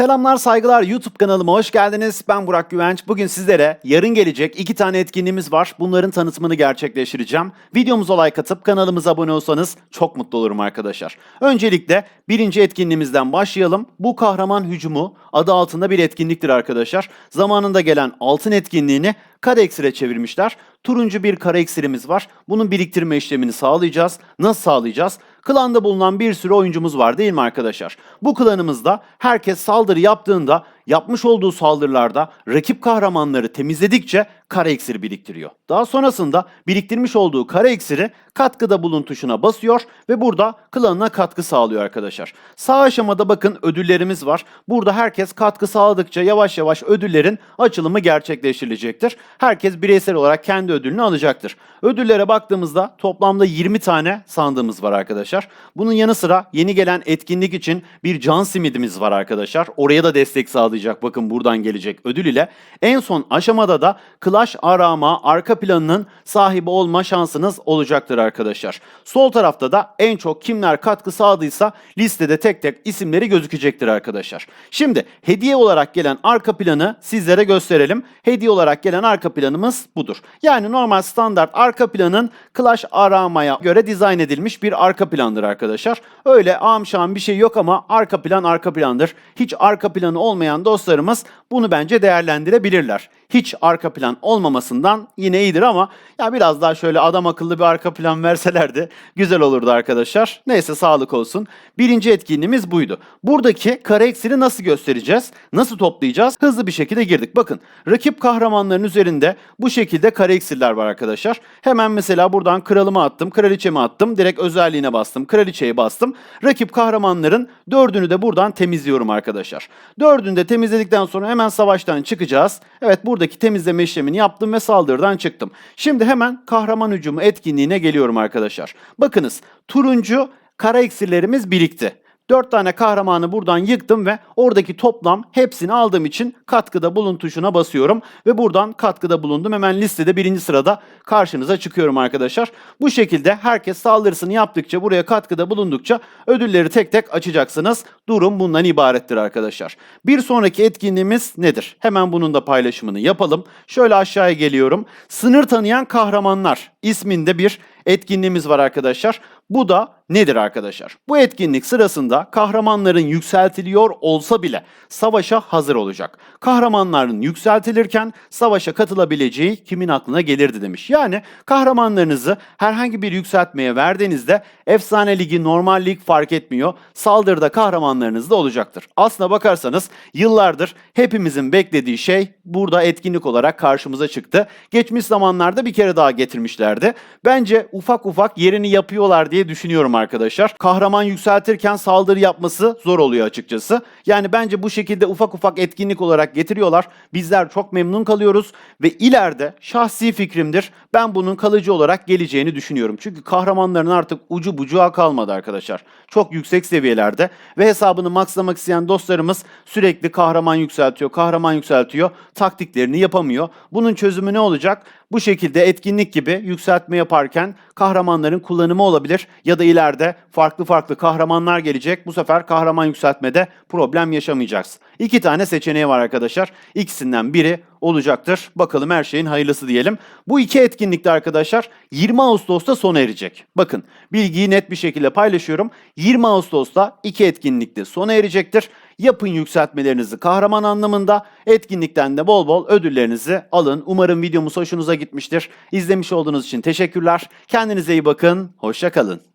Selamlar saygılar YouTube kanalıma hoş geldiniz. Ben Burak Güvenç. Bugün sizlere yarın gelecek iki tane etkinliğimiz var. Bunların tanıtımını gerçekleştireceğim. Videomuza like atıp kanalımıza abone olsanız çok mutlu olurum arkadaşlar. Öncelikle birinci etkinliğimizden başlayalım. Bu kahraman hücumu adı altında bir etkinliktir arkadaşlar. Zamanında gelen altın etkinliğini kare eksire çevirmişler. Turuncu bir kare eksirimiz var. Bunun biriktirme işlemini sağlayacağız. Nasıl sağlayacağız? Klanda bulunan bir sürü oyuncumuz var değil mi arkadaşlar? Bu klanımızda herkes saldırı yaptığında yapmış olduğu saldırılarda rakip kahramanları temizledikçe kare iksiri biriktiriyor. Daha sonrasında biriktirmiş olduğu kare iksiri katkıda bulun tuşuna basıyor ve burada klanına katkı sağlıyor arkadaşlar. Sağ aşamada bakın ödüllerimiz var. Burada herkes katkı sağladıkça yavaş yavaş ödüllerin açılımı gerçekleştirilecektir. Herkes bireysel olarak kendi ödülünü alacaktır. Ödüllere baktığımızda toplamda 20 tane sandığımız var arkadaşlar. Bunun yanı sıra yeni gelen etkinlik için bir can simidimiz var arkadaşlar. Oraya da destek sağlayacak bakın buradan gelecek ödül ile. En son aşamada da Clash arama arka planının sahibi olma şansınız olacaktır arkadaşlar. Sol tarafta da en çok kimler katkı sağladıysa listede tek tek isimleri gözükecektir arkadaşlar. Şimdi hediye olarak gelen arka planı sizlere gösterelim. Hediye olarak gelen arka planımız budur. Yani normal standart arka planın Clash aramaya göre dizayn edilmiş bir arka plandır arkadaşlar. Öyle şahım bir şey yok ama arka plan arka plandır. Hiç arka planı olmayan dostlarımız bunu bence değerlendirebilirler. Hiç arka plan olmamasından yine iyidir ama ya biraz daha şöyle adam akıllı bir arka plan verselerdi güzel olurdu arkadaşlar. Neyse sağlık olsun. Birinci etkinliğimiz buydu. Buradaki kare eksiri nasıl göstereceğiz? Nasıl toplayacağız? Hızlı bir şekilde girdik. Bakın rakip kahramanların üzerinde bu şekilde kare eksirler var arkadaşlar. Hemen mesela buradan kralımı attım, kraliçemi attım. Direkt özelliğine bastım, kraliçeyi bastım. Rakip kahramanların dördünü de buradan temizliyorum arkadaşlar. Dördünü de temizledikten sonra hemen savaştan çıkacağız. Evet buradaki temizleme işlemini yaptım ve saldırıdan çıktım. Şimdi hemen kahraman hücumu etkinliğine geliyorum arkadaşlar. Bakınız turuncu kara iksirlerimiz birikti. 4 tane kahramanı buradan yıktım ve oradaki toplam hepsini aldığım için katkıda bulun tuşuna basıyorum. Ve buradan katkıda bulundum. Hemen listede birinci sırada karşınıza çıkıyorum arkadaşlar. Bu şekilde herkes saldırısını yaptıkça buraya katkıda bulundukça ödülleri tek tek açacaksınız. Durum bundan ibarettir arkadaşlar. Bir sonraki etkinliğimiz nedir? Hemen bunun da paylaşımını yapalım. Şöyle aşağıya geliyorum. Sınır tanıyan kahramanlar isminde bir etkinliğimiz var arkadaşlar. Bu da nedir arkadaşlar? Bu etkinlik sırasında kahramanların yükseltiliyor olsa bile savaşa hazır olacak. Kahramanların yükseltilirken savaşa katılabileceği kimin aklına gelirdi demiş. Yani kahramanlarınızı herhangi bir yükseltmeye verdiğinizde efsane ligi, normal lig fark etmiyor. Saldırıda kahramanlarınız da olacaktır. Aslına bakarsanız yıllardır hepimizin beklediği şey burada etkinlik olarak karşımıza çıktı. Geçmiş zamanlarda bir kere daha getirmişlerdi. Bence ufak ufak yerini yapıyorlar diye düşünüyorum arkadaşlar. Kahraman yükseltirken saldırı yapması zor oluyor açıkçası. Yani bence bu şekilde ufak ufak etkinlik olarak getiriyorlar. Bizler çok memnun kalıyoruz ve ileride şahsi fikrimdir. Ben bunun kalıcı olarak geleceğini düşünüyorum. Çünkü kahramanların artık ucu bucağı kalmadı arkadaşlar. Çok yüksek seviyelerde ve hesabını maxlamak isteyen dostlarımız sürekli kahraman yükseltiyor, kahraman yükseltiyor. Taktiklerini yapamıyor. Bunun çözümü ne olacak? Bu şekilde etkinlik gibi yükseltme yaparken kahramanların kullanımı olabilir ya da ileride farklı farklı kahramanlar gelecek. Bu sefer kahraman yükseltmede problem yaşamayacaksın. İki tane seçeneği var arkadaşlar. İkisinden biri olacaktır. Bakalım her şeyin hayırlısı diyelim. Bu iki etkinlikte arkadaşlar 20 Ağustos'ta sona erecek. Bakın bilgiyi net bir şekilde paylaşıyorum. 20 Ağustos'ta iki etkinlikte sona erecektir. Yapın yükseltmelerinizi kahraman anlamında. Etkinlikten de bol bol ödüllerinizi alın. Umarım videomuz hoşunuza gitmiştir. İzlemiş olduğunuz için teşekkürler. Kendinize iyi bakın. Hoşça kalın.